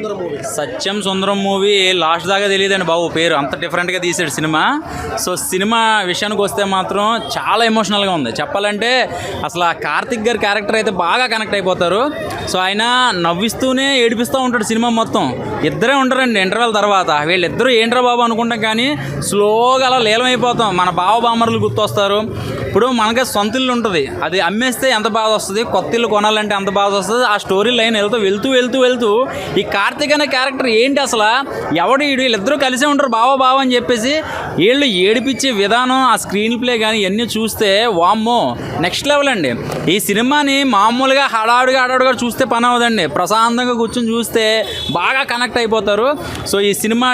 Sundaram movie? Satyam Sundaram movie last దాకా తెలియదండి బాబు పేరు అంత డిఫరెంట్గా తీసాడు సినిమా. సో సినిమా విషయానికి వస్తే మాత్రం చాలా ఎమోషనల్గా ఉంది. చెప్పాలంటే అసలు ఆ కార్తిక్ గారి క్యారెక్టర్ అయితే బాగా కనెక్ట్ అయిపోతారు. సో ఆయన నవ్విస్తూనే ఏడిపిస్తూ ఉంటాడు సినిమా మొత్తం. ఇద్దరే ఉంటారండి ఇంటర్వెల్ తర్వాత. వీళ్ళిద్దరూ ఏంట్రా బాబు అనుకుంటాం కానీ స్లోగా అలా లీలమైపోతాం మన బావ బామ్మరులు గుర్తొస్తారు. ఇప్పుడు మనకి సొంత ఇల్లు ఉంటుంది. అది అమ్మేస్తే ఎంత బాధ వస్తుంది? కొత్త ఇల్లు కొనాలంటే ఎంత బాధ వస్తుంది? ఆ స్టోరీ లైన్ వెళ్తూ వెళ్తూ వెళ్తూ వెళ్తూ ఈ కార్తీక్ అనే క్యారెక్టర్ ఏంటి అసలు? ఎవడు వీడు? వీళ్ళిద్దరూ కలిసే ఉంటారు బావ బావ అని చెప్పేసి. వీళ్ళు ఏడిపించే విధానం ఆ స్క్రీన్ ప్లే కానీ ఇవన్నీ చూస్తే వామ్మో నెక్స్ట్ లెవెల్ అండి. ఈ సినిమాని మామూలుగా హడావుడిగా హడావుడిగా చూస్తే పని అవదండి ప్రశాంతంగా కూర్చొని చూస్తే బాగా కనెక్ట్ అయిపోతారు. సో ఈ సినిమా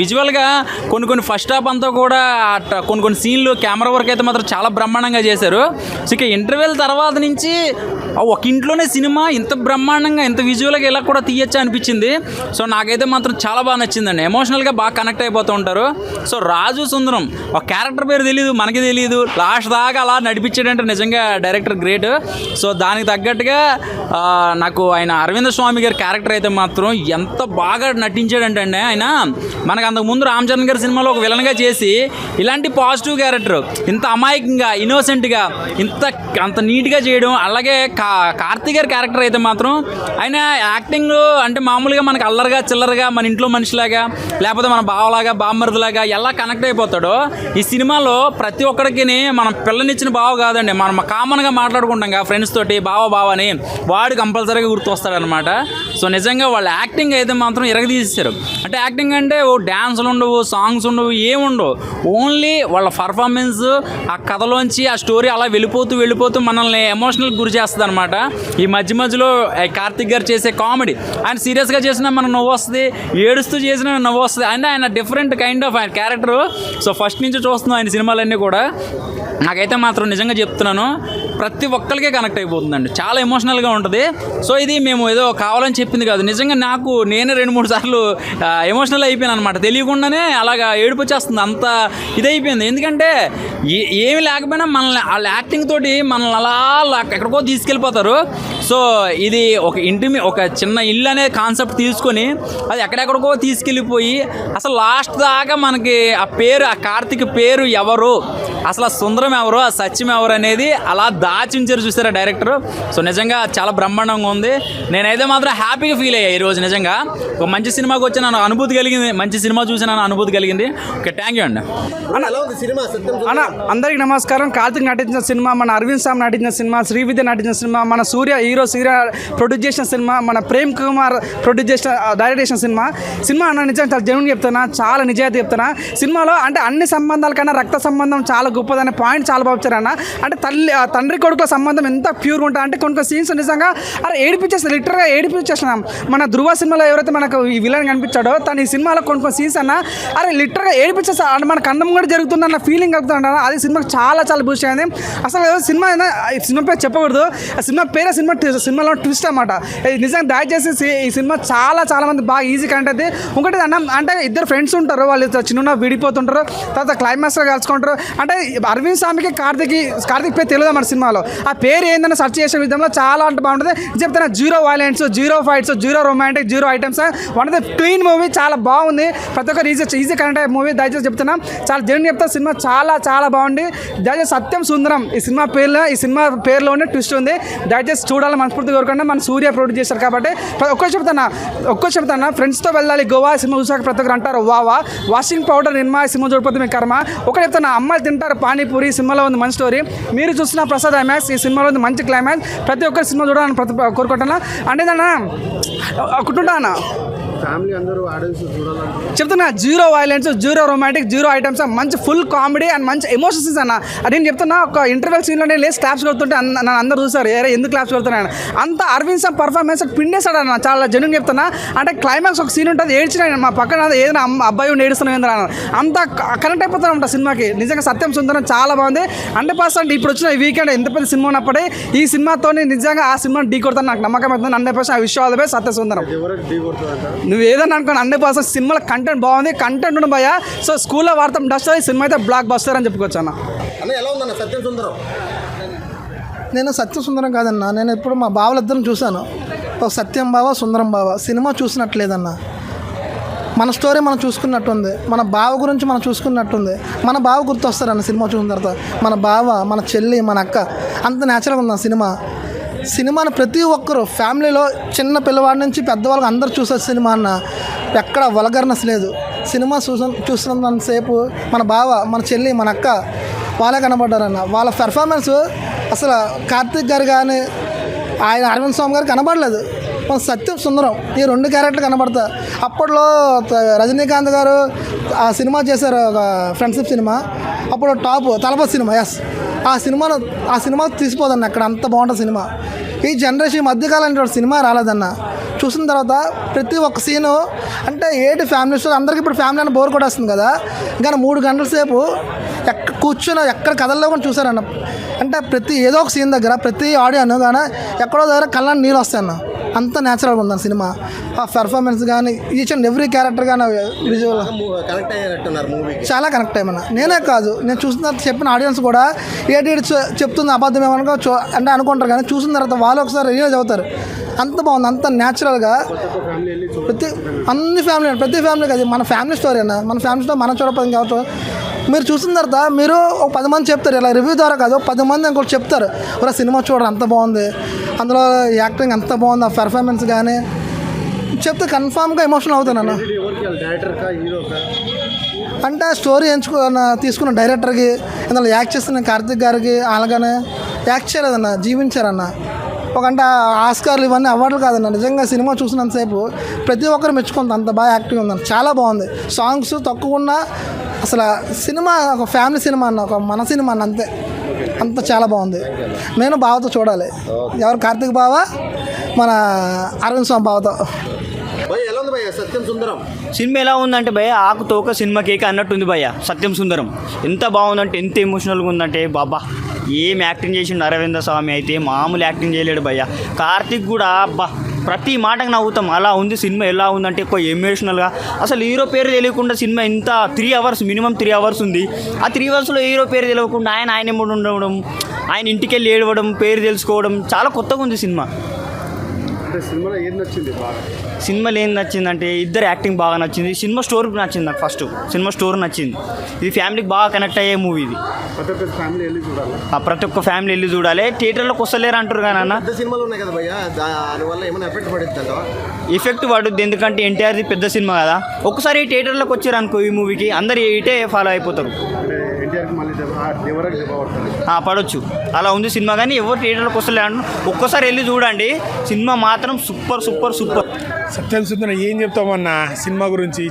విజువల్గా కొన్ని కొన్ని ఫస్ట్ హాఫ్ అంతా కూడా అట్ట కొన్ని కొన్ని సీన్లు కెమెరా వర్క్ అయితే మాత్రం చాలా బ్రహ్మాండంగా చేశారు. సో ఇక ఇంటర్వెల్ తర్వాత నుంచి ఒక ఇంట్లోనే సినిమా ఇంత బ్రహ్మాండంగా ఇంత విజువల్గా ఇలా కూడా తీయచ్చు అనిపించింది. సో నాకైతే మాత్రం చాలా బాగా నచ్చిందండి. ఎమోషనల్గా బాగా కనెక్ట్ అయిపోతూ ఉంటారు. సో రాజు సుందరం ఒక క్యారెక్టర్ పేరు తెలియదు మనకి తెలియదు లాస్ట్ దాకా అలా నడిపించాడంటే నిజంగా డైరెక్టర్ గ్రేట్ సో దానికి తగ్గట్టుగా నాకు ఆయన అరవింద స్వామి గారి క్యారెక్టర్ అయితే మాత్రం ఎంత బాగా నటించాడంటే అండి ఆయన. మనకు అంతకు ముందు రామ్ చరణ్ గారి సినిమాలో ఒక విలన్గా చేసి ఇలాంటి పాజిటివ్ క్యారెక్టర్ ఇంత అమాయకంగా ఇన్నోసెంట్గా ఇంత అంత నీట్గా చేయడం అలాగే కా కార్తీక్ గారి క్యారెక్టర్ అయితే మాత్రం ఆయన యాక్టింగ్ అంటే మామూలుగా మనకి అల్లరిగా చిల్లరగా మన ఇంట్లో మనిషిలాగా లేకపోతే మన బావలాగా బామ్మరుదులాగా ఎలా కనెక్ట్ అయిపోతాడో ఈ సినిమాలో ప్రతి ఒక్కడికి మనం పిల్లనిచ్చిన బావ కాదండి. మనం కామన్గా మాట్లాడుకుంటాం కదా ఫ్రెండ్స్ తోటి బావ బావ అని వాడు కంపల్సరీగా గుర్తొస్తాడనమాట సో నిజంగా వాళ్ళ యాక్టింగ్ అయితే మాత్రం ఇరగదీసేశారు. అంటే యాక్టింగ్ అంటే ఓ డ్యాన్సులు ఉండవు సాంగ్స్ ఉండవు ఏముండవు. ఓన్లీ వాళ్ళ పర్ఫార్మెన్స్ ఆ కథలోంచి ఆ స్టోరీ అలా వెళ్ళిపోతూ వెళ్ళిపోతూ మనల్ని ఎమోషనల్ గురి చేస్తుంది అనమాట ఈ మధ్య మధ్యలో కార్తిక్ గారు చేసే కామెడీ. ఆయన సీరియస్గా చేసినా మనకు నవ్వు వస్తుంది ఏడుస్తూ చేసినా నవ్వు వస్తుంది. అంటే ఆయన డిఫరెంట్ కైండ్ ఆఫ్ ఆయన క్యారెక్టర్. సో ఫస్ట్ నుంచి చూస్తున్నాం ఆయన సినిమాలన్నీ కూడా. నాకైతే మాత్రం నిజంగా చెప్తున్నాను ప్రతి ఒక్కరికే కనెక్ట్ అయిపోతుందండి. చాలా ఎమోషనల్గా ఉంటుంది. సో ఇది మేము ఏదో కావాలని చెప్పింది కాదు. నిజంగా నాకు నేనే రెండు మూడు సార్లు ఎమోషనల్ అయిపోయాను అనమాట తెలియకుండానే అలాగా ఏడుపు వచ్చేస్తుంది. అంత ఇదైపోయింది. ఎందుకంటే ఏ- ఏమి లేకపోయినా మనల్ని వాళ్ళ యాక్టింగ్ తోటి మనల్ని అలా ఎక్కడికో ఎక్కడికో వెళ్ళిపోతారు. సో ఇది ఒక ఇంటి మీ- ఒక చిన్న ఇల్లు అనే కాన్సెప్ట్ తీసుకొని అది ఎక్కడెక్కడికో తీసుకెళ్ళిపోయి అసలు లాస్ట్ దాకా మనకి ఆ పేరు ఆ కార్తీక్ పేరు ఎవరు? అసలు ఆ సుందరం ఎవరు? ఆ సత్యం ఎవరు అనేది అలా దాచి ఉంచారు చూసారా డైరెక్టర్? సో నిజంగా చాలా బ్రహ్మాండంగా ఉంది. నేనైతే మాత్రం హ్యాపీగా ఫీల్ అయ్యా ఈరోజు నిజంగా. ఒక మంచి సినిమాకి వచ్చి నాకు అనుభూతి కలిగింది మంచి సినిమా చూసి నాకు అనుభూతి కలిగింది. ఓకే థ్యాంక్ యూ అండి. అన్న ఎలా ఉంది సినిమా? సత్యం సుందరం అన్న అందరికి నమస్కారం. కార్తిక్ నటించిన సినిమా మన అరవింద్ సామ్ నటించిన సినిమా శ్రీవిద్య నటించిన సినిమా మన సూర్య హీరో సూర్య ప్రొడ్యూస్ చేసిన సినిమా మన ప్రేమ్ కుమార్ ప్రొడ్యూస్ చేసిన డైరెక్ట్ చేసిన సినిమా. సినిమా అన్న నిజంగా చాలా జెన్యున్ చెప్తున్నా చాలా నిజాయితీ చెప్తున్నా. సినిమాలో అంటే అన్ని సంబంధాల కన్నా రక్త సంబంధం చాలా గొప్పదనే పాయింట్ చాలా బాగా వచ్చారన్న అంటే తల్లి ఆ తండ్రి కొడుకుల సంబంధం ఎంత ప్యూర్గా ఉంటుంది అంటే కొన్ని కొన్ని సీన్స్ నిజంగా అరే ఏడిపించేస్తారు లిటరల్గా ఏడిపించేస్తున్నాం. మన ధృవ సినిమాలో ఎవరైతే మనకు ఈ విలన్ కనిపించాడో తను ఈ సినిమాలో కొన్ని కొన్ని సీన్స్ అన్న అరే లిటరల్గా ఏడిపించేస్తా అంటే మన కన్నం కూడా జరుగుతుందన్న ఫీలింగ్ కలుగుతుంది అది సినిమాకి చాలా చాలా బూస్ట్ అయింది. అసలు సినిమా ఈ సినిమా పేరు చెప్పకూడదు. ఆ సినిమా పేరే సినిమా సినిమాలో ట్విస్ట్ అనమాట నిజంగా దయచేసి ఈ సినిమా చాలా చాలా మంది బాగా ఈజీ కనెక్ట్ అయితే ఇంకోటి అన్న అంటే ఇద్దరు ఫ్రెండ్స్ ఉంటారు వాళ్ళు చిన్న విడిపోతుంటారు తర్వాత క్లైమాక్స్లో కలుసుకుంటారు. అంటే అరవింద్ స్వామికి కార్తిక్ కార్తిక్ పేరు తెలియదు మన సినిమాలో? ఆ పేరు ఏందని సెర్చ్ చేసే విధంలో చాలా అంటే బాగుంటుంది. చెప్తున్నా zero violence zero fights zero romantic zero items one of the clean movie చాలా బాగుంది. ప్రతి ఒక్కరు ఈజీ ఈజీ కనెక్ట్ అయ్యే మూవీ దయచేసి చెప్తున్నా చాలా జర్నీ చెప్తా సినిమా చాలా చాలా బాగుంది. దయచేసి సత్యం సుందరం ఈ సినిమా పేరులో ఈ సినిమా పేరులోనే ట్విస్ట్ ఉంది. దయచేసి చూడాలి చూడాలని మనస్ఫూర్తి కోరుకుంటే మన సూర్య ప్రొడ్యూస్ చేశారు కాబట్టి ప్రతి చెప్తాను ఒక్కరు చెప్తాను ఫ్రెండ్స్తో వెళ్ళాలి. గోవా సినిమా చూసాక ప్రతి ఒక్కరు అంటారు వావా వాషింగ్ పౌడర్ నిర్మా సినిమా చూడకపోతే మీ కర్మ. ఒకటి చెప్తాను అమ్మాయిలు తింటారు పానీపూరి సినిమాలో ఉంది మంచి స్టోరీ మీరు చూసిన ప్రసాద్ ఐమాక్స్ ఈ సినిమాలో ఉంది మంచి క్లైమాక్స్ ప్రతి ఒక్కరు సినిమా చూడాలని ప్రతి కోరుకుంటున్నా. అంటే దాన్న ఒకటి ఫ్యామిలీ అందరూ ఆడియన్స్ చూడాలంటే. చెప్తున్నా zero violence zero romantic zero items మంచి ఫుల్ కామెడీ అండ్ మంచి ఎమోషన్స్ అన్న. అది నేను చెప్తున్నా ఒక ఇంటర్వెల్ సీన్లో నేను లేచి క్లాప్స్ కొడుతుంటే నన్ను అందరూ చూసారు ఏరే ఎందుకు క్లాప్స్ కొడుతున్నాను అంత అరవింద్ సార్ పర్ఫార్మెన్స్ పిండేశాడు అన్న చాలా జెన్యున్ చెప్తున్నా. అంటే క్లైమాక్స్ ఒక సీన్ ఉంటుంది ఏడ్చిన మా పక్కన ఏదైనా అబ్బాయి ఉండి ఏడుస్తున్నాం ఏంద్రా అన్న అంత కనెక్ట్ అయిపోతాను ఉంటా సినిమాకి. నిజంగా సత్యం సుందరం చాలా బాగుంది. హండ్రెడ్ పర్సెంట్ ఇప్పుడు వచ్చిన ఈ వీకెండ్ ఎంత పెద్ద సినిమా ఉన్నప్పుడే ఈ సినిమాతో నిజంగా ఆ సినిమా ఢీ కొడతాను నాకు నమ్మకం అవుతుంది. హండ్రెడ్ పర్సెంట్ ఆ విషయం ఆల్ సత్య సుందరం. నువ్వు ఏదన్నా అనుకో హండ్రెడ్ పర్సెంట్ సినిమాలో కంటెంట్ బాగుంది కంటెంట్ ఉండడం భయ సో స్కూల్లో వాడతాం డస్ట్ ఈ సినిమా అయితే బ్లాక్ బస్టర్ అని చెప్పుకోవచ్చు అన్న. అన్న ఎలా ఉందన్న సత్యం సుందరం? నేను సత్యసుందరం కాదన్నా నేను ఇప్పుడు మా బావలిద్దరం చూశాను. ఒక సత్యం బావ సుందరం బావ సినిమా చూసినట్లేదన్న. మన స్టోరీ మనం చూసుకున్నట్టుంది మన బావ గురించి మనం చూసుకున్నట్టుంది. మన బావ గుర్తొస్తారన్న సినిమా చూసిన తర్వాత మన బావ మన చెల్లి మన అక్క అంత న్యాచురల్గా ఉంది ఆ సినిమా. సినిమాను ప్రతి ఒక్కరు ఫ్యామిలీలో చిన్న పిల్లవాడి నుంచి పెద్దవాళ్ళకి అందరూ చూసే సినిమా అన్న ఎక్కడ వలగర్నెస్ లేదు. సినిమా చూసిన చూసినంతసేపు మన బావ మన చెల్లి మన అక్క వాళ్ళే కనబడ్డారన్న. వాళ్ళ పెర్ఫార్మెన్స్ అసలు కార్తీక్ గారు కానీ ఆయన అరవింద్ స్వామి గారు కనబడలేదు. మన సత్యం సుందరం. ఈ రెండు క్యారెక్టర్లు కనబడతా. అప్పట్లో రజనీకాంత్ గారు ఆ సినిమా చేశారు ఒక ఫ్రెండ్షిప్ సినిమా. అప్పుడు టాప్ తలపతి సినిమా ఎస్ ఆ సినిమాను ఆ సినిమా తీసిపోదన్న అక్కడ అంత బాగుంటుంది సినిమా. ఈ జనరేషన్ మధ్యకాలం సినిమా రాలేదన్న. చూసిన తర్వాత ప్రతి ఒక్క సీను అంటే ఏటి ఫ్యామిలీ అందరికీ ఇప్పుడు ఫ్యామిలీ అని బోర్ కూడా వస్తుంది కదా. కానీ మూడు గంటల సేపు ఎక్క కూర్చొని ఎక్కడ కథల్లో కూడా చూసారన్న. అంటే ప్రతి ఏదో ఒక సీన్ దగ్గర ప్రతి ఆడియో కానీ ఎక్కడో దగ్గర కళ్ళని నీళ్ళు వస్తాయన్న. అంత న్యాచురల్గా ఉందన్న సినిమా. ఆ పెర్ఫార్మెన్స్ కానీ ఈచ్ అండ్ ఎవ్రీ క్యారెక్టర్ కానీ విజువల్ కనెక్ట్ అయ్యేటట్టున్నారు మూవీకి చాలా కనెక్ట్ అయ్యమన్నా. నేనే కాదు నేను చూసిన తర్వాత చెప్పిన ఆడియన్స్ కూడా ఏటి చెప్తుంది అబద్ధం ఏమనుకో చూ అంటే అనుకుంటారు కానీ చూసిన తర్వాత వాళ్ళు ఒకసారి రియలైజ్ అవుతారు. అంత బాగుంది అంత న్యాచురల్గా ప్రతి అన్ని ఫ్యామిలీ ప్రతి ఫ్యామిలీ కాదు మన ఫ్యామిలీ స్టోరీ అన్న. మన ఫ్యామిలీ స్టోరీ మనం చూడకపోతే కావచ్చు మీరు చూసిన తర్వాత మీరు ఒక పది మంది చెప్తారు ఇలా రివ్యూ ద్వారా కాదు ఒక పది మంది ఇంకోటి చెప్తారు. ఒక సినిమా చూడరు అంత బాగుంది. అందులో యాక్టింగ్ అంత బాగుంది ఆ పెర్ఫార్మెన్స్ కానీ చెప్తే కన్ఫామ్గా ఎమోషనల్ కా హీరోకా అంటే స్టోరీ ఎంచుకున్న తీసుకున్న డైరెక్టర్కి ఇందులో యాక్ట్ చేస్తున్న కార్తిక్ గారికి అలాగనే యాక్ట్ చేయలేదన్న జీవించారన్న. ఒక అంటే ఆస్కార్లు ఇవన్నీ అవార్డులు కాదన్న. నిజంగా సినిమా చూసినంతసేపు ప్రతి ఒక్కరు మెచ్చుకుంది అంత బాగా యాక్టింగ్ ఉందన్న. చాలా బాగుంది. సాంగ్స్ తక్కువ ఉన్నా అసలు సినిమా ఒక ఫ్యామిలీ సినిమా అన్న ఒక మన సినిమా అన్న అంతే. అంత చాలా బాగుంది. నేను బావతో చూడాలి. ఎవరు కార్తిక్ బావ? మన అరవింద్ స్వామి బావతో. భయ్ ఎలా ఉంది భయ్య? సత్యం సుందరం. సినిమా ఎలా ఉందంటే భయ ఆకు తోక సినిమా కేక అన్నట్టుంది భయ్య. సత్యం సుందరం. ఎంత బాగుందంటే ఎంత ఎమోషనల్గా ఉందంటే బాబా. ఏం యాక్టింగ్ చేసిండు అరవింద స్వామి అయితే? మామూలు యాక్టింగ్ చేయలేడు భయ్య. కార్తిక్ కూడా అబ్బా ప్రతి మాటకు నవ్వుతాం. అలా ఉంది సినిమా ఎలా ఉందంటే ఎక్కువ ఎమోషనల్గా అసలు హీరో పేరు తెలియకుండా సినిమా ఇంత three hours minimum three hours ఉంది. ఆ త్రీ అవర్స్లో హీరో పేరు తెలియకుండా ఆయన ఆయన ఉండడం ఆయన ఇంటికి వెళ్ళి ఏడవడం పేరు తెలుసుకోవడం చాలా కొత్తగా ఉంది సినిమా. అంటే సినిమాలో ఏది నచ్చింది బాగా? సినిమాలో ఏం నచ్చిందంటే ఇద్దరు యాక్టింగ్ బాగా నచ్చింది. సినిమా స్టోరీ నచ్చింది నాకు ఫస్ట్. సినిమా స్టోరీ నచ్చింది. ఇది ఫ్యామిలీకి బాగా కనెక్ట్ అయ్యే మూవీ ఇది. ప్రతి ఒక్క ఫ్యామిలీ వెళ్ళి చూడాలి? ఆ ప్రతి ఒక్క ఫ్యామిలీ వెళ్ళి చూడాలి. థియేటర్లోకి వస్తలేరు అంటారు కానీ అన్న. పెద్ద సినిమాలు ఉన్నాయి కదా భయ్య. దానివల్ల ఏమైనా ఎఫెక్ట్ పడుతుంది ఎఫెక్ట్ పడుద్ది. ఎందుకంటే ఎన్టీఆర్ది పెద్ద సినిమా కదా. ఒకసారి థియేటర్లోకి వచ్చారు అనుకో ఈ మూవీకి అందరు ఇటే ఫాలో అయిపోతారు. అంటే ఎన్టీఆర్కి మళ్ళీ దెబ్బ ఆ దేవరాకి ఆ, పడవచ్చు అలా ఉంది సినిమా కానీ ఎవరు థియేటర్లోకి వస్తలేరు. అంటారు ఒక్కసారి వెళ్ళి చూడండి. సినిమా మాత్రం super super super. Satyam Sundaram ఏం చెప్తామన్నా సినిమా గురించి?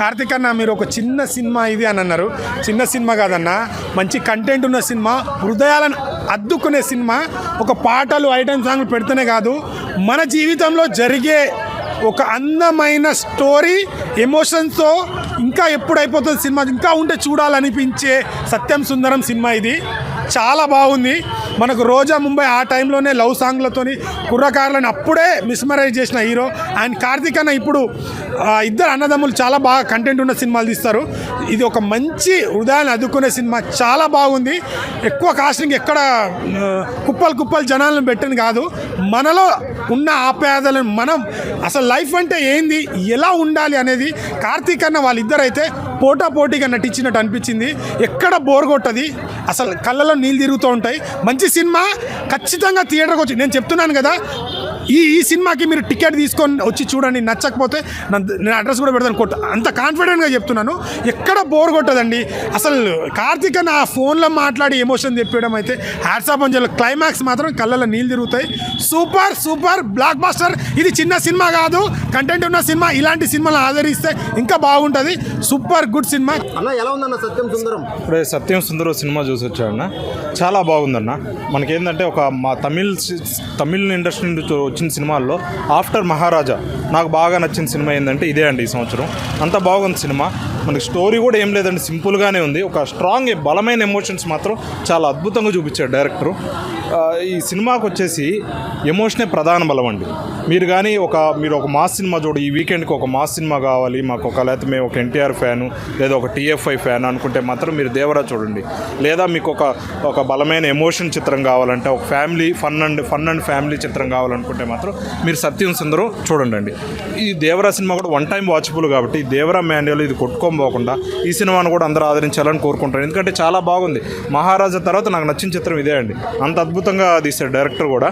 కార్తిక్ అన్న మీరు ఒక చిన్న సినిమా ఇది అని అన్నారు. చిన్న సినిమా కాదన్నా మంచి కంటెంట్ ఉన్న సినిమా హృదయాలను అద్దుకునే సినిమా ఒక పాటలు ఐటమ్ సాంగ్లు పెడితేనే కాదు మన జీవితంలో జరిగే ఒక అందమైన స్టోరీ ఎమోషన్స్తో ఇంకా ఎప్పుడు అయిపోతుంది సినిమా? ఇంకా ఉంటే చూడాలనిపించే సత్యం సుందరం సినిమా ఇది. చాలా బాగుంది. మనకు రోజా ముంబై ఆ టైంలోనే లవ్ సాంగ్లతోని కుర్రకారులను అప్పుడే మిస్మరైజ్ చేసిన హీరో. అండ్ కార్తిక్ అన్న ఇప్పుడు ఇద్దరు అన్నదమ్ములు చాలా బాగా కంటెంట్ ఉన్న సినిమాలు తీస్తారు. ఇది ఒక మంచి హృదయాన్ని అద్దుకునే సినిమా. చాలా బాగుంది. ఎక్కువ కాస్టింగ్ ఎక్కడ కుప్పలు కుప్పలు జనాలను పెట్టింది కాదు. మనలో ఉన్న ఆప్యాయతలను మనం అసలు లైఫ్ అంటే ఏంది ఎలా ఉండాలి అనేది కార్తీక్ అన్న వాళ్ళిద్దరైతే పోటా పోటీగా నటించినట్టు అనిపించింది. ఎక్కడ బోర్ కొట్టది అసలు కళ్ళలో నీళ్ళు తిరుగుతూ ఉంటాయి. మంచి సినిమా ఖచ్చితంగా థియేటర్కి వచ్చి నేను చెప్తున్నాను కదా ఈ ఈ సినిమాకి మీరు టికెట్ తీసుకొని వచ్చి చూడండి నచ్చకపోతే నేను అడ్రస్ కూడా పెడతాను కొట్ట. అంత కాన్ఫిడెంట్గా చెప్తున్నాను. ఎక్కడ బోర్ కొట్టదండి. అసలు కార్తీక్ అన్న ఆ ఫోన్లో మాట్లాడి ఎమోషన్ తెప్పడం అయితే హ్యాట్సాప్ అని క్లైమాక్స్ మాత్రం కళ్ళలో నీళ్ళు తిరుగుతాయి. సూపర్ సూపర్ బ్లాక్ బాస్టర్ ఇది చిన్న సినిమా కాదు. కంటెంట్ ఉన్న సినిమా. ఇలాంటి సినిమాలు ఆదరిస్తే ఇంకా బాగుంటుంది. సూపర్ గుడ్ సినిమా అన్న ఎలా ఉందన్న సత్యం సుందరం? ఇప్పుడే సత్యం సుందరం సినిమా చూసి వచ్చాడన్న. చాలా బాగుందన్న. మనకేంటంటే ఒక మా తమిళ్ తమిళ్ ఇండస్ట్రీ నుండి చూ- వచ్చిన సినిమాల్లో ఆఫ్టర్ మహారాజా నాకు బాగా నచ్చిన సినిమా ఏంటంటే ఇదే అండి ఈ సంవత్సరం. అంత బాగుంది సినిమా. మనకి స్టోరీ కూడా ఏం లేదండి సింపుల్గానే ఉంది. ఒక స్ట్రాంగ్ బలమైన ఎమోషన్స్ మాత్రం చాలా అద్భుతంగా చూపించాడు డైరెక్టరు ఈ సినిమాకి వచ్చేసి ఎమోషనే ప్రధాన బలం అండి. మీరు కానీ ఒక మీరు ఒక మాస్ సినిమా చూడు ఈ వీకెండ్కి ఒక మాస్ సినిమా కావాలి మాకు ఒక లేకపోతే మేము ఒక ఎన్టీఆర్ ఫ్యాను లేదా ఒక టీఎఫ్ఐ ఫ్యాన్ అనుకుంటే మాత్రం మీరు దేవరా చూడండి. లేదా మీకు ఒక ఒక బలమైన ఎమోషన్ చిత్రం కావాలంటే ఒక family fun and fun and family చిత్రం కావాలనుకుంటే మాత్రం మీరు సత్యం సుందరం చూడండి అండి ఈ దేవరా సినిమా కూడా వన్ టైం వాచబుల్ కాబట్టి దేవరా మాన్యువల్ ఇది కొట్టుకో కొట్టుకోబోకుండా ఈ సినిమాను కూడా అందరూ ఆదరించాలని కోరుకుంటాను ఎందుకంటే చాలా బాగుంది. మహారాజా తర్వాత నాకు నచ్చిన చిత్రం ఇదే అండి. అంత అద్భుతంగా తీశాడు డైరెక్టర్ కూడా.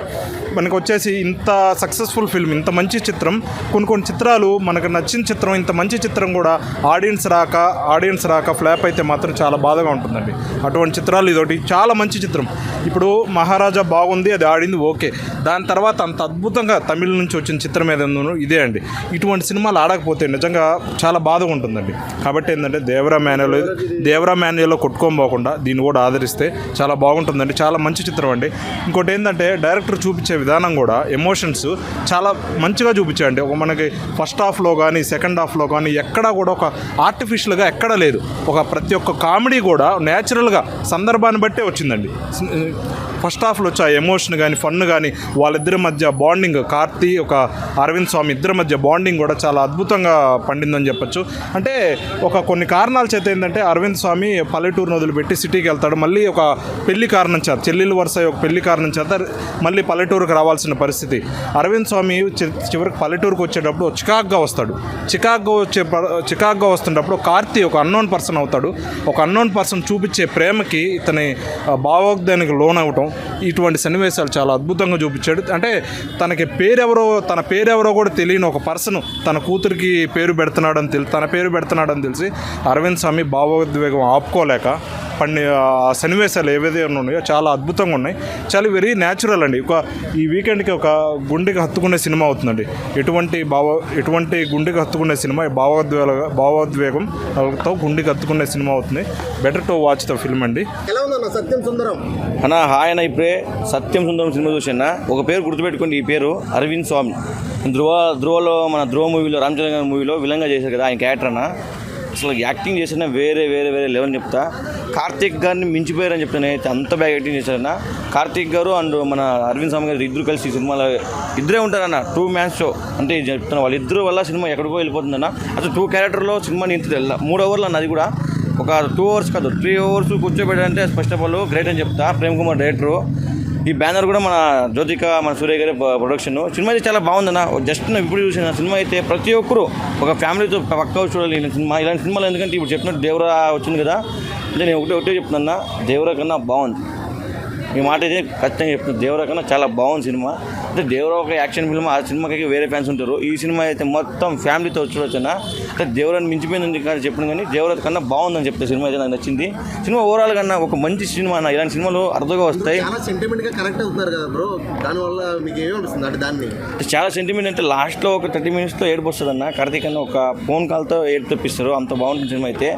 మనకు వచ్చేసి ఇంత సక్సెస్ఫుల్ ఫిల్మ్ ఇంత మంచి చిత్రం కొన్ని కొన్ని చిత్రాలు మనకు నచ్చిన చిత్రం ఇంత మంచి చిత్రం కూడా ఆడియన్స్ రాక ఆడియన్స్ రాక ఫ్లాప్ అయితే మాత్రం చాలా బాధగా ఉంటుందండి. అటువంటి చిత్రాలు ఇదొకటి. చాలా మంచి చిత్రం. ఇప్పుడు మహారాజా బాగుంది అది ఆడింది ఓకే. దాని తర్వాత అంత అద్భుతంగా తమిళ నుంచి వచ్చిన చిత్రం ఏదైనా ఇదే అండి. ఇటువంటి సినిమాలు ఆడకపోతే నిజంగా చాలా బాధగా ఉంటుందండి. కాబట్టి ఏంటంటే దేవరా మాన్యువల్ దేవరా మాన్యువల్లో పోకుండా దీన్ని కూడా ఆదరిస్తే చాలా బాగుంటుందండి. చాలా మంచి చిత్రం అండి. ఇంకోటి ఏంటంటే డైరెక్టర్ చూపించే విధానం కూడా ఎమోషన్స్ చాలా మంచిగా చూపించాయండి. ఒక మనకి ఫస్ట్ హాఫ్లో కానీ సెకండ్ హాఫ్లో కానీ ఎక్కడా కూడా ఒక ఆర్టిఫిషియల్గా ఎక్కడా లేదు. ఒక ప్రతి ఒక్క కామెడీ కూడా న్యాచురల్గా సందర్భాన్ని బట్టే వచ్చిందండి. ఫస్ట్ హాఫ్లో వచ్చే ఆ ఎమోషన్ కానీ ఫన్ కానీ వాళ్ళిద్దరి మధ్య బాండింగ్ కార్తీ ఒక అరవింద్ స్వామి ఇద్దరి మధ్య బాండింగ్ కూడా చాలా అద్భుతంగా పండిందని చెప్పొచ్చు. అంటే ఒక కొన్ని కారణాల చేత ఏంటంటే అరవింద్ స్వామి పల్లెటూరును వదిలిపెట్టి సిటీకి వెళ్తాడు. మళ్ళీ ఒక పెళ్ళి కారణం చేత చెల్లెలు వరుస ఒక పెళ్ళి కారణం చేత మళ్ళీ పల్లెటూరుకు రావాల్సిన పరిస్థితి. అరవింద్ స్వామి చి- చివరికి పల్లెటూరుకు వచ్చేటప్పుడు చికాగ్గా వస్తాడు. చికాగ్గా వచ్చే ప- చికాగ్గా వస్తున్నప్పుడు కార్తీ ఒక అన్నోన్ పర్సన్ అవుతాడు. ఒక అన్నోన్ పర్సన్ చూపించే ప్రేమకి ఇతని భావోగ్దానికి లోన్ అవ్వటం ఇటువంటి సన్నివేశాలు చాలా అద్భుతంగా చూపించాడు. అంటే తనకి పేరెవరో తన పేరెవరో కూడా తెలియని ఒక పర్సన్ తన కూతురికి పేరు పెడుతున్నాడని తెలి తన పేరు పెడుతున్నాడని తెలిసి అరవింద్ స్వామి భావోద్వేగం ఆపుకోలేక పండి ఆ సన్నివేశాలు ఏవైతే ఉన్నాయో చాలా అద్భుతంగా ఉన్నాయి. చాలా వెరీ న్యాచురల్ అండి. ఒక ఈ వీకెండ్కి ఒక గుండెకి హత్తుకునే సినిమా అవుతుందండి. ఎటువంటి భావ ఎటువంటి గుండెకి హత్తుకునే సినిమా భావోద్వేగ భావోద్వేగంతో గుండెకి హత్తుకునే సినిమా అవుతుంది. Better to watch the film అండి. ఎలా ఉందన్న సత్యం సుందరం? అన్న హాయ్ అన్న ఇప్పుడే సత్యం సుందరం సినిమా చూసిన ఒక పేరు గుర్తుపెట్టుకోండి ఈ పేరు అరవింద్ స్వామి. ధ్రువ ధ్రువలో మన ధ్రువ మూవీలో రామచంద్ర గారి మూవీలో విలంగా చేశారు కదా ఆయన క్యారెక్టర్ అన్న. అసలు యాక్టింగ్ చేసిన వేరే వేరే వేరే లెవెల్ చెప్తా. కార్తీక్ గారిని మించిపోయారని చెప్తాను అయితే అంత బాగా యాక్టింగ్ చేశారన్న. కార్తీక్ గారు అండ్ మన అరవింద్ స్వామి గారు ఇద్దరు కలిసి ఈ సినిమాలో ఇద్దరే ఉంటారన్న. టూ మ్యాన్స్ షో అంటే ఇది చెప్తున్నా వాళ్ళిద్దరు వల్ల సినిమా ఎక్కడికో వెళ్ళిపోతుందన్న. అసలు టూ క్యారెక్టర్లో సినిమా నింతుంది మూడు అవర్లు అన్న అది కూడా. ఒక టూ అవర్స్ కాదు త్రీ అవర్స్ కూర్చోబెట్టారంటే ఫస్ట్ ఆఫ్ ఆల్ గ్రేట్ అని చెప్తా. ప్రేమ్ కుమార్ డైరెక్టరు ఈ బ్యానర్ కూడా మన జ్యోతిక మన సూర్య గారి ప్రొడక్షన్ సినిమా అయితే చాలా బాగుందన్న జస్ట్ నేను ఇప్పుడు చూసిన సినిమా అయితే ప్రతి ఒక్కరు ఒక ఫ్యామిలీతో పక్క చూడాలి సినిమా. ఇలాంటి సినిమాలు ఎందుకంటే ఇప్పుడు చెప్పినట్టు దేవరా వచ్చింది కదా. అంటే నేను ఒకటే ఒకటే చెప్తున్నా దేవరా కన్నా బాగుంది. ఈ మాట అయితే ఖచ్చితంగా చెప్తున్నా. దేవరా కన్నా చాలా బాగుంది సినిమా. అంటే దేవరా ఒక యాక్షన్ ఫిల్మ్ ఆ సినిమాకి వేరే ఫ్యాన్స్ ఉంటారు. ఈ సినిమా అయితే మొత్తం ఫ్యామిలీతో చూడొచ్చునా దేవరాన్ని మించిపోయిందని కానీ చెప్పిన కానీ దేవరా కన్నా బాగుందని చెప్తే సినిమా అయితే నాకు నచ్చింది. సినిమా ఓవరాల్ కన్నా ఒక మంచి సినిమా అన్న ఇలాంటి సినిమాలు అర్థంగా వస్తాయి. చాలా సెంటిమెంట్గా కనెక్ట్ అవుతున్నారు కదా బ్రో దానివల్ల మీకు ఏమనిపిస్తుంది అంటే దాన్ని? చాలా సెంటిమెంట్ అంటే లాస్ట్లో ఒక థర్టీ మినిట్స్లో ఏడుపు వస్తుంది అన్న కార్తీక్ అన్న ఒక ఫోన్ కాల్తో ఏడుపు తెప్పిస్తారు. అంత బాగుంటుంది సినిమా అయితే.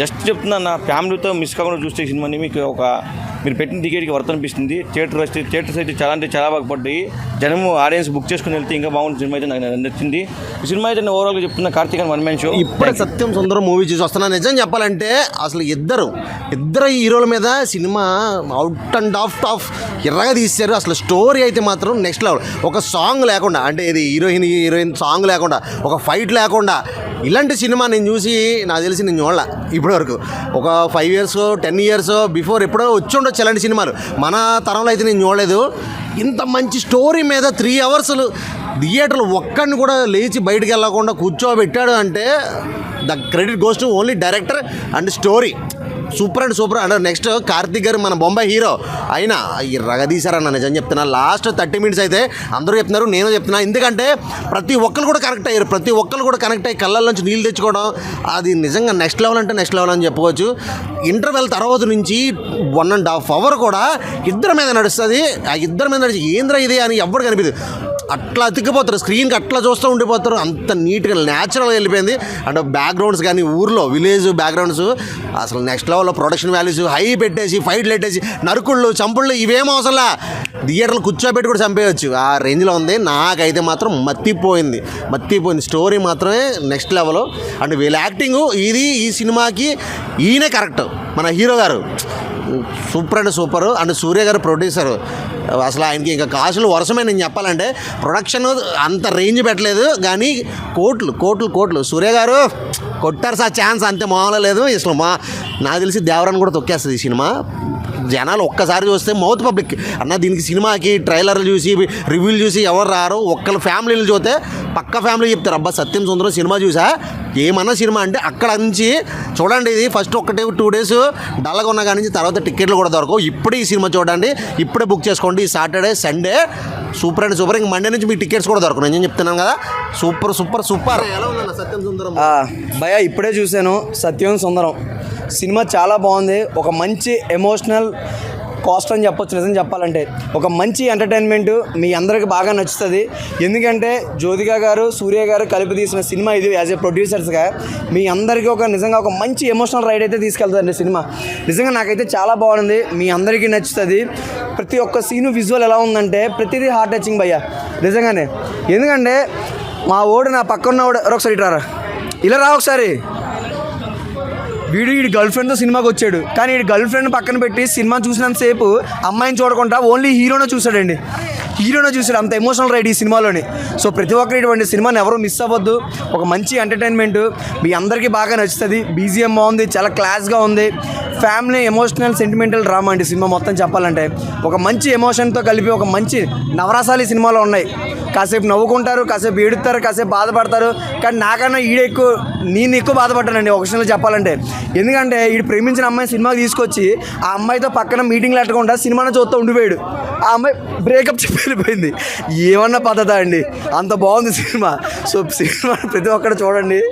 జస్ట్ చెప్తున్నా అన్న ఫ్యామిలీతో మిస్ కాకుండా చూస్తే సినిమాని మీకు ఒక మీరు పెట్టిన టికెట్కి వర్త్ అనిపిస్తుంది. థియేటర్ వస్తే థియేటర్స్ అయితే చాలా అంటే చాలా బాగా పడ్డాయి. జనము ఆడియన్స్ బుక్ చేసుకుని వెళ్తే ఇంకా బాగుంటుంది సినిమా అయితే నాకు నచ్చింది. ఈ సినిమా అయితే నేను ఓవరాల్గా చెప్తున్నా కార్తీక్ అని వన్ మ్యాన్ షో ఇప్పుడే సత్యం సుందరం మూవీ చూసి వస్తున్నా. నిజం చెప్పాలంటే అసలు ఇద్దరు ఇద్దరు హీరోల మీద cinema out and of tough ఎర్రగా తీశారు. అసలు స్టోరీ అయితే మాత్రం నెక్స్ట్ లెవెల్ ఒక సాంగ్ లేకుండా అంటే ఇది హీరోయిన్ హీరోయిన్ సాంగ్ లేకుండా ఒక ఫైట్ లేకుండా ఇలాంటి సినిమా నేను చూసి నాకు తెలిసి నేను చూడాల ఇప్పటివరకు. ఒక five years ten years before ఎప్పుడో వచ్చి ఉండొచ్చు ఇలాంటి సినిమాలు. మన తరంలో అయితే నేను చూడలేదు. ఇంత మంచి స్టోరీ మీద త్రీ అవర్స్లు థియేటర్లు ఒక్కడిని కూడా లేచి బయటికి వెళ్ళకుండా కూర్చోబెట్టాడు అంటే the credit goes to only director and story super and super. And next Karthik గారు మన బొంబాయి హీరో. అయినా రగదీశారన్న నిజం చెప్తున్నా. లాస్ట్ థర్టీ మినిట్స్ అయితే అందరూ చెప్తున్నారు నేను చెప్తున్నా. ఎందుకంటే ప్రతి ఒక్కరు కూడా కనెక్ట్ అయ్యారు. ప్రతి ఒక్కరు కూడా కనెక్ట్ అయ్యి కళ్ళ నుంచి నీళ్ళు తెచ్చుకోవడం అది నిజంగా నెక్స్ట్ లెవెల్ అంటే నెక్స్ట్ లెవెల్ అని చెప్పుకోవచ్చు. ఇంటర్వెల్ తర్వాత నుంచి వన్ అండ్ హాఫ్ అవర్ కూడా ఇద్దరి మీద నడుస్తుంది. ఆ ఇద్దరి మీద నడిచి ఏంద్ర ఇది అని ఎవ్వరు కనిపించదు. అట్లా అతికిపోతారు. స్క్రీన్కి అట్లా చూస్తూ ఉండిపోతారు. అంత నీట్గా న్యాచురల్గా వెళ్ళిపోయింది. అంటే బ్యాక్గ్రౌండ్స్ కానీ ఊర్లో విలేజ్ బ్యాక్గ్రౌండ్స్ అసలు నెక్స్ట్ లెవెల్లో ప్రొడక్షన్ వాల్యూస్ హై పెట్టేసి ఫైట్లు పెట్టేసి నరుకుళ్ళు చంపుళ్ళు ఇవేం అవసరంలా థియేటర్లు కూర్చోబెట్టి కూడా చంపేయచ్చు. ఆ రేంజ్లో ఉంది. నాకైతే మాత్రం మత్తిపోయింది. మత్తిపోయింది. స్టోరీ మాత్రమే నెక్స్ట్ లెవెల్ అండ్ వీళ్ళ యాక్టింగ్ ఇది ఈ సినిమాకి ఈయనే కరెక్ట్ మన హీరో గారు. సూపర్ అంటే సూపర్. అండ్ సూర్య గారు ప్రొడ్యూసర్. అసలు ఆయనకి ఇంకా కాసులు వరుసమే నేను చెప్పాలంటే ప్రొడక్షన్ అంత రేంజ్ పెట్టలేదు కానీ కోట్లు కోట్లు కోట్లు. సూర్య గారు కొట్టారు సార్ ఛాన్స్ అంతే మామూలు లేదు. అసలు మా నాకు తెలిసి దేవరాన్ని కూడా తొక్కేస్తుంది ఈ సినిమా. జనాలు ఒక్కసారి చూస్తే మౌత్ పబ్లిక్. అన్న దీనికి సినిమాకి ట్రైలర్లు చూసి రివ్యూలు చూసి ఎవరు రారు? ఒక్కళ్ళ ఫ్యామిలీలు చూస్తే పక్క ఫ్యామిలీ చెప్తారు అబ్బా సత్యం సుందరం సినిమా చూసా? ఏమన్నా సినిమా అంటే అక్కడ నుంచి చూడండి ఇది. ఫస్ట్ ఒకటి టూ డేస్ డల్గా ఉన్న కాడి నుంచి తర్వాత టికెట్లు కూడా దొరకవు. ఇప్పుడే ఈ సినిమా చూడండి. ఇప్పుడే బుక్ చేసుకోండి. ఈ Saturday Sunday super and super. ఇంక మండే నుంచి మీకు టికెట్స్ కూడా దొరకవు. నేను చెప్తున్నాను కదా. Super super super. ఎలా ఉందన్న సత్యం సుందరం? భయ ఇప్పుడే చూశాను. సత్యం సుందరం. సినిమా చాలా బాగుంది. ఒక మంచి ఎమోషనల్ కాస్ట్ అని చెప్పొచ్చు నిజం చెప్పాలంటే. ఒక మంచి ఎంటర్టైన్మెంట్ మీ అందరికి బాగా నచ్చుతుంది. ఎందుకంటే జ్యోతిక గారు సూర్య గారు కలిపి తీసిన సినిమా ఇది యాజ్ ఏ ప్రొడ్యూసర్స్గా మీ అందరికీ ఒక నిజంగా ఒక మంచి ఎమోషనల్ రైడ్ అయితే తీసుకెళ్తుందండి సినిమా. నిజంగా నాకైతే చాలా బాగుంది. మీ అందరికీ నచ్చుతుంది. ప్రతి ఒక్క సీను విజువల్ ఎలా ఉందంటే ప్రతిదీ హార్ట్ టచింగ్ భయ్యా. నిజంగానే. ఎందుకంటే మా ఓడు నా పక్కన ఓడు ఒకసారి ఇటు రారా. ఇలా రా ఒకసారి. వీడు వీడి గర్ల్ ఫ్రెండ్తో సినిమాకి వచ్చాడు. కానీ వీడి గర్ల్ ఫ్రెండ్ పక్కన పెట్టి సినిమా చూసినంతసేపు అమ్మాయిని చూడకుండా ఓన్లీ హీరోనే చూశాడండి. హీరోనే చూశాడు. అంత ఎమోషనల్ రైడ్ ఈ సినిమాలోని. సో ప్రతి ఒక్కరు ఇటువంటి సినిమాని ఎవరు మిస్ అవ్వద్దు. ఒక మంచి ఎంటర్టైన్మెంట్ మీ అందరికీ బాగా నచ్చుతుంది. బీజిఎం బాగుంది. చాలా క్లాస్గా ఉంది. ఫ్యామిలీ ఎమోషనల్ సెంటిమెంటల్ డ్రామా అండి సినిమా మొత్తం చెప్పాలంటే. ఒక మంచి ఎమోషన్తో కలిపి ఒక మంచి నవరసాలు సినిమాలో ఉన్నాయి. కాసేపు నవ్వుకుంటారు కాసేపు ఏడుస్తారు కాసేపు బాధపడతారు. కానీ నాకన్నా ఈడెక్కువ నేను ఎక్కువ బాధపడ్డానండి ఒక విషయంలో చెప్పాలంటే. ఎందుకంటే ఈడు ప్రేమించిన అమ్మాయి సినిమాకి తీసుకొచ్చి ఆ అమ్మాయితో పక్కన మీటింగ్లు పెట్టకుండా సినిమాను చూస్తూ ఉండిపోయాడు. ఆ అమ్మాయి బ్రేకప్ చెప్పి వెళ్ళిపోయింది. ఏమన్నా పద్ధత అండి? అంత బాగుంది సినిమా. సో సినిమా ప్రతి ఒక్కరు చూడండి.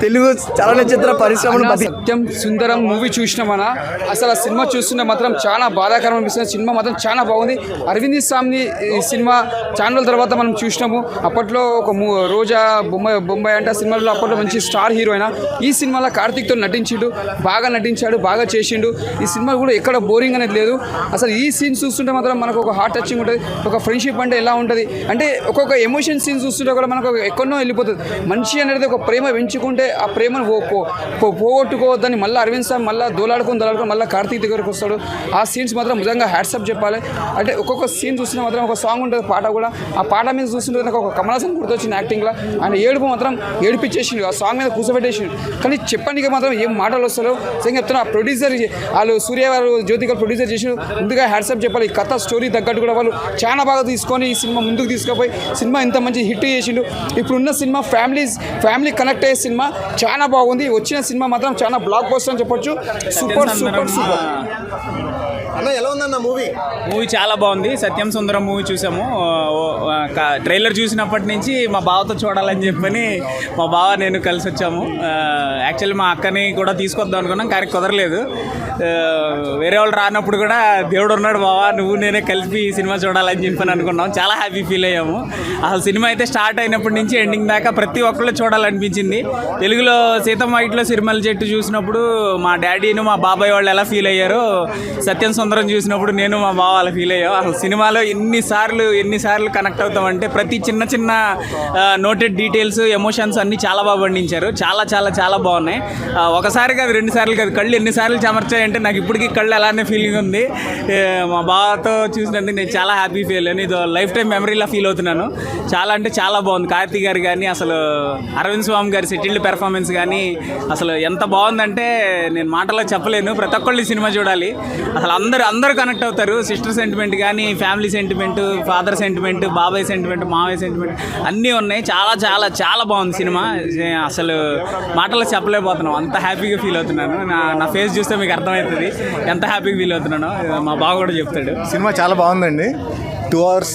తెలుగు చలనచిత్ర పరిశ్రమను సత్యం సుందరం మూవీ చూసినామన్నా అసలు ఆ సినిమా చూస్తుంటే మాత్రం చాలా బాధాకరం అనిపిస్తుంది. సినిమా మాత్రం చాలా బాగుంది. అరవింద్ స్వామిని ఈ సినిమా చాలా రోజుల తర్వాత మనం చూసినాము. అప్పట్లో ఒక రోజా బొమ్మాయి బొంబాయి అంటే సినిమాలో అప్పట్లో మంచి స్టార్ హీరో అయినా ఈ సినిమాలో కార్తీక్తో నటించిండు బాగా నటించాడు బాగా చేసిండు. ఈ సినిమా కూడా ఎక్కడ బోరింగ్ అనేది లేదు. అసలు ఈ సీన్ చూస్తుంటే మాత్రం మనకు ఒక హార్ట్ టచింగ్ ఉంటుంది ఒక ఫ్రెండ్షిప్ అంటే ఎలా ఉంటుంది. అంటే ఒక్కొక్క ఎమోషన్ సీన్ చూస్తుంటే కూడా మనకు ఎక్కడో వెళ్ళిపోతుంది. మనిషి అనేది ఒక ప్రేమ పెంచుకుంటే ఆ ప్రేమను పోగొట్టుకోవద్దని మళ్ళీ అరవింద్ సార్ మళ్ళీ దోలాడుకొని దోలాడుకొని మళ్ళీ కార్తీక్ దగ్గరకు వస్తాడు. ఆ సీన్స్ మాత్రం నిజంగా హ్యాట్సప్ చెప్పాలి. అంటే ఒక్కొక్క సీన్ చూస్తుంటే మాత్రం ఒక సాంగ్ ఉంటుంది పాట కూడా. ఆ పాట మీద చూస్తుంటే నాకు ఒక కమలాసన్ గుర్తొచ్చింది యాక్టింగ్లో ఆయన ఏడుపు మాత్రం ఏడిపించేసిండు. ఆ సాంగ్ మీద కూర్చోబెట్టేసిండు కానీ చెప్పడానికి మాత్రం ఏం మాటలు వస్తారో నిజంగా చెప్తున్నా ఆ ప్రొడ్యూసర్ వాళ్ళు సూర్య గారు జ్యోతి గారు ప్రొడ్యూసర్ చేసిన ముందుగా హ్యాట్సప్ చెప్పాలి. ఈ కథ స్టోరీ తగ్గట్టు కూడా వాళ్ళు చాలా బాగా తీసుకొని ఈ సినిమా ముందుకు తీసుకుపోయి సినిమా ఇంత మంచి హిట్ చేసిండు. ఇప్పుడున్న సినిమా ఫ్యామిలీస్ ఫ్యామిలీ కనెక్ట్ అయ్యే సినిమా చాలా బాగుంది. వచ్చిన సినిమా మాత్రం చాలా బ్లాక్ బస్టర్ అని చెప్పొచ్చు. సూపర్ సూపర్ సూపర్ అన్న ఎలా ఉందన్న మూవీ మూవీ చాలా బాగుంది. సత్యం సుందరం మూవీ చూసాము. ట్రైలర్ చూసినప్పటి నుంచి మా బావతో చూడాలని చెప్పని మా బావ నేను కలిసి వచ్చాము. యాక్చువల్లీ మా అక్కని కూడా తీసుకొద్దాం అనుకున్నాం కానీ కుదరలేదు. వేరే వాళ్ళు రానప్పుడు కూడా దేవుడు ఉన్నాడు బావా నువ్వు నేనే కలిపి ఈ సినిమా చూడాలని చెప్పని అనుకున్నాం. చాలా హ్యాపీ ఫీల్ అయ్యాము. అసలు సినిమా అయితే స్టార్ట్ అయినప్పటి నుంచి ఎండింగ్ దాకా ప్రతి ఒక్కళ్ళు చూడాలనిపించింది. తెలుగులో సీతమ్మ వైట్లో సిరిమల చెట్టు చూసినప్పుడు మా డాడీను మా బాబాయ్ వాళ్ళు ఎలా ఫీల్ అయ్యారో సత్యం సుందరం చూసినప్పుడు నేను మా బావ అలా ఫీల్ అయ్యాం. అసలు సినిమాలో ఎన్నిసార్లు ఎన్నిసార్లు కనెక్ట్ అవుతామంటే ప్రతి చిన్న చిన్న నోటెడ్ డీటెయిల్స్ ఎమోషన్స్ అన్నీ చాలా బాగా పండించారు. చాలా చాలా చాలా బాగున్నాయి. ఒకసారి కాదు రెండు సార్లు కాదు కళ్ళు ఎన్నిసార్లు చెమర్చాయంటే నాకు ఇప్పటికీ కళ్ళు అలానే ఫీలింగ్ ఉంది. మా బావతో చూసినందుకు నేను చాలా హ్యాపీ ఫీల్ అయ్యాను ఇది లైఫ్ టైం మెమరీలా ఫీల్ అవుతున్నాను. చాలా అంటే చాలా బాగుంది. కార్తీక్ గారు కానీ అసలు అరవింద్ స్వామి గారి సెటిల్డ్ పెర్ఫార్మెన్స్ కానీ అసలు ఎంత బాగుందంటే నేను మాటలో చెప్పలేను. ప్రతి ఒక్కళ్ళు ఈ సినిమా చూడాలి. అసలు అందరూ అందరూ కనెక్ట్ అవుతారు. సిస్టర్ సెంటిమెంట్ కానీ ఫ్యామిలీ సెంటిమెంట్ ఫాదర్ సెంటిమెంట్ బాబాయ్ సెంటిమెంట్ మావయ్య సెంటిమెంట్ అన్నీ ఉన్నాయి. చాలా చాలా చాలా బాగుంది సినిమా. అసలు మాటలు చెప్పలేకపోతున్నాం. అంత హ్యాపీగా ఫీల్ అవుతున్నాను. నా నా ఫేస్ చూస్తే మీకు అర్థమవుతుంది. ఎంత హ్యాపీగా ఫీల్ అవుతున్నానో. మా బావ కూడా చెప్తాడు. సినిమా చాలా బాగుందండి. Two hours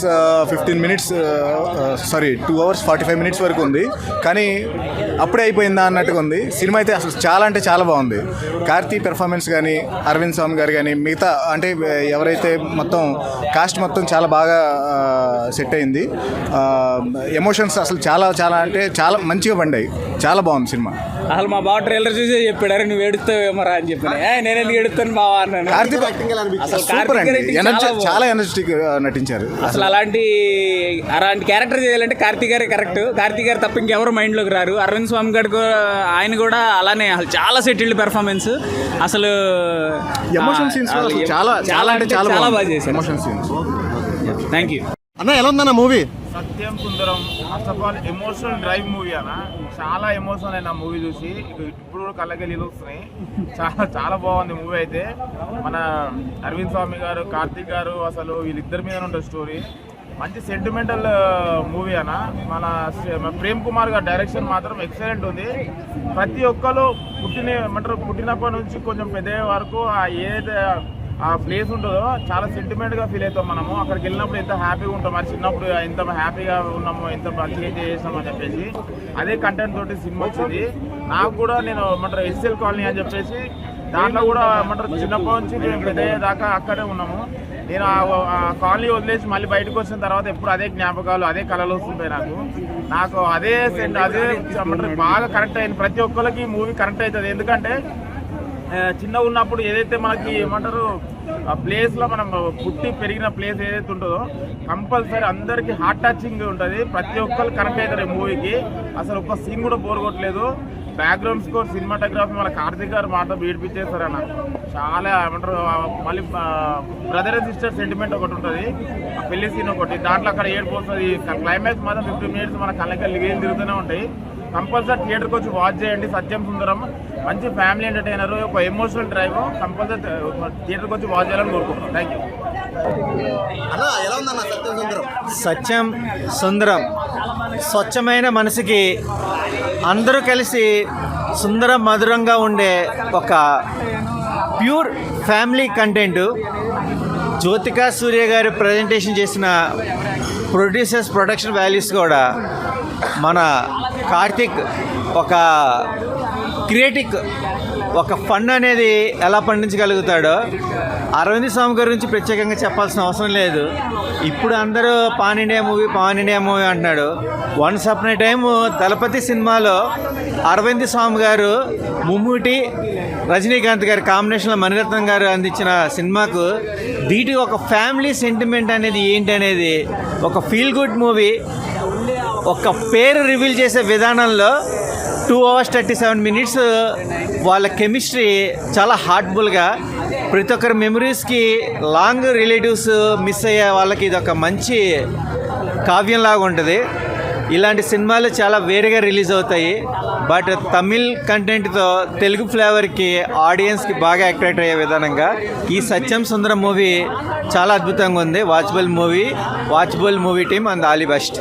fifteen minutes sorry two hours forty five minutes వరకు ఉంది. కానీ అప్పుడే అయిపోయిందా అన్నట్టుగా ఉంది. సినిమా అయితే అసలు చాలా అంటే చాలా బాగుంది. కార్తీ పెర్ఫార్మెన్స్ కానీ అరవింద్ స్వామి గారు కానీ మిగతా అంటే ఎవరైతే మొత్తం కాస్ట్ మొత్తం చాలా బాగా సెట్ అయింది. ఎమోషన్స్ అసలు చాలా చాలా అంటే చాలా మంచిగా పండాయి చాలా బాగుంది సినిమా. అసలు మా బావ ట్రైలర్ చూసే చెప్పాడు "అరే, నువ్వు ఏడుస్తావేమరా అని చెప్పి నేను ఎందుకు ఏడుస్తాను బావా అన్నాను. కార్తీక్ చాలా ఎనర్జెటిక్ నటించారు. అసలు అలాంటి అలాంటి క్యారెక్టర్ చేయాలంటే కార్తీక్ గారే కరెక్ట్ కార్తీక్ గారు తప్ప ఇంకెవరు మైండ్లోకి రారు. అరవింద్ స్వామి గారు కూడా ఆయన కూడా అలానే అసలు చాలా సెటిల్డ్ పెర్ఫార్మెన్స్ అసలు ఎమోషన్ సీన్స్ చాలా చాలా అంటే చాలా చాలా బాగా చేశారు. ఎమోషన్ సీన్స్ థ్యాంక్ యూ అన్న ఎలా ఉందన్న movie? Satyam Sundaram first of all emotional drive movie అన్న. చాలా ఎమోషనల్ అయిన మూవీ చూసి. ఇప్పుడు కళ్ళకెళ్ళి కళ్ళకి వస్తున్నాయి. చాలా చాలా బాగుంది మూవీ అయితే. మన అరవింద్ స్వామి గారు కార్తిక్ గారు అసలు వీళ్ళిద్దరి మీద ఉంటుంది స్టోరీ మంచి సెంటిమెంటల్ మూవీ అన్న. మన ప్రేమ్ కుమార్ గారి డైరెక్షన్ మాత్రం ఎక్సలెంట్ ఉంది. ప్రతి ఒక్కరు పుట్టిన ఏమంటారు పుట్టినప్పటి నుంచి కొంచెం పెద్ద వరకు ఆ ఏదైతే ఆ ప్లేస్ ఉంటుందో చాలా సెంటిమెంట్గా ఫీల్ అవుతాం మనము. అక్కడికి వెళ్ళినప్పుడు ఎంత హ్యాపీగా ఉంటాం. మరి చిన్నప్పుడు ఎంత హ్యాపీగా ఉన్నామో ఎంత మంచిగా ఎంజాయ్ అని చెప్పేసి అదే కంటెంట్ తోటి సినిమా వచ్చింది. నాకు కూడా నేను ఏమంటారు ఎస్ఎల్ కాలనీ అని చెప్పేసి దాంట్లో కూడా ఏమంటారు చిన్నప్పటి నుంచి మేము పెద్ద దాకా అక్కడే ఉన్నాము. నేను ఆ- కాలనీ వదిలేసి మళ్ళీ బయటకు వచ్చిన తర్వాత ఎప్పుడు అదే జ్ఞాపకాలు అదే కళలు వస్తుంటాయి నాకు. నాకు అదే అదే బాగా కరెక్ట్ అయింది ప్రతి ఒక్కరికి మూవీ కరెక్ట్ అవుతుంది. ఎందుకంటే చిన్న చిన్నగా ఉన్నప్పుడు ఏదైతే మనకి ఏమంటారు ఆ ప్లేస్లో మనం పుట్టి పెరిగిన ప్లేస్ ఏదైతే ఉంటుందో కంపల్సరీ అందరికీ హార్ట్ టచింగ్ ఉంటుంది. ప్రతి ఒక్కరు కనెక్ట్ అవుతారు ఈ మూవీకి అసలు ఒక్క సీన్ కూడా బోర్ కొట్టలేదు. బ్యాక్గ్రౌండ్ స్కోర్ సినిమాటోగ్రఫీ మన కార్తీక్ గారు మాట బీడిపించేస్తారన్న చాలా ఏమంటారు మళ్ళీ బ్రదర్ అండ్ సిస్టర్ సెంటిమెంట్ ఒకటి ఉంటుంది. ఆ పెళ్ళి సీన్ ఒకటి. దాంట్లో అక్కడ ఏడిపోతుంది క్లైమాక్స్ మాత్రం ఫిఫ్టీ మినిట్స్ మన కళ్ళకి లిగేలు తిరుగుతూనే ఉంటాయి. కంపల్సరీ థియేటర్కి వచ్చి వాచ్ చేయండి. సత్యం సుందరం. మంచి ఫ్యామిలీ ఎంటర్టైనర్ ఒక ఎమోషనల్ డ్రైవ్ కంపల్సరీ థియేటర్కి వచ్చి వాచ్ చేయాలని కోరుకుంటున్నాను థ్యాంక్ యూ అన్న ఎలా ఉందన్న సత్యం సుందరం? సత్యం సుందరం. స్వచ్ఛమైన మనసుకి అందరూ కలిసి సుందర మధురంగా ఉండే ఒక pure family content Jyothika Suriya garu presentation చేసిన ప్రొడ్యూసర్స్ ప్రొడక్షన్ వాల్యూస్ కూడా మన కార్తిక్ ఒక క్రియేటిక్ ఒక ఫండ్ అనేది ఎలా పండించగలుగుతాడో అరవింద్ స్వామి గారి గురించి ప్రత్యేకంగా చెప్పాల్సిన అవసరం లేదు. ఇప్పుడు అందరూ pan India movie pan India movie అంటున్నాడు. Once upon a time Thalapathy సినిమాలో అరవింద్ స్వామి గారు ముమ్మూటి రజనీకాంత్ గారి కాంబినేషన్లో మణిరత్నం గారు అందించిన సినిమాకు దీటి ఒక ఫ్యామిలీ సెంటిమెంట్ అనేది ఏంటి అనేది ఒక ఫీల్ గుడ్ మూవీ ఒక పేరు రివీల్ చేసే విధానంలో two hours thirty seven minutes వాళ్ళ కెమిస్ట్రీ చాలా హార్ట్ఫుల్గా ప్రతి ఒక్కరి మెమరీస్కి లాంగ్ రిలేటివ్స్ మిస్ అయ్యే వాళ్ళకి ఇది ఒక మంచి కావ్యంలాగా ఉంటుంది. ఇలాంటి సినిమాలు చాలా వేరుగా రిలీజ్ అవుతాయి. బట్ తమిళ్ కంటెంట్తో తెలుగు ఫ్లేవర్కి ఆడియన్స్కి బాగా అట్రాక్ట్ అయ్యే విధానంగా ఈ సత్యం సుందరం మూవీ చాలా అద్భుతంగా ఉంది. Watchable movie watchable movie team and Ali best.